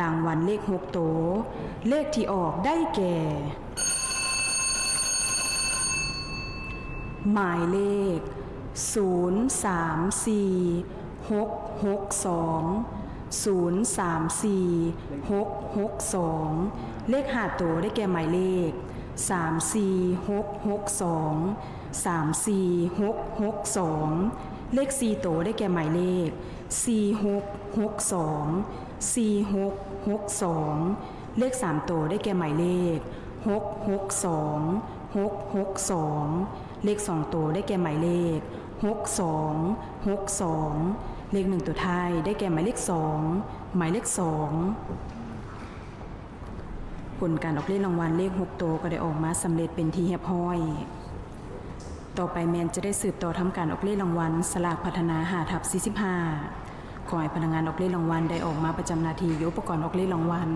รางวัลเลขหกโตวเลขที่ออกได้แก่ หมายเลข 0 3 4 6 6 2 0 3 4 6 6 2 เลขหาตัวได้แก่หมายเลข 3 4 6 6 2 3 4 6 6 2เลข4ตัวได้แก่หมายเลข4 6 6 2 4 6 6 2เลข3ตัวได้แก่หมายเลข6 6 2 6 6 2เลข2ตัวได้แก่หมายเลข6 2 6 2เลข1ตัวท้ายได้แก่หมายเลข2หมายเลข2 ผลการออกเลขรางวัลเลข6ตัวก็ได้ออกมาสำเร็จเป็นที่เรียบร้อย ต่อไปแมนจะได้สืบต่อทำการออกเลขรางวัลสลากพัฒนาหาทับ45ขอให้พนักงานออกเลขรางวัลได้ออกมาประจำนาทียกอุปกรณ์ออกเลขรางวัล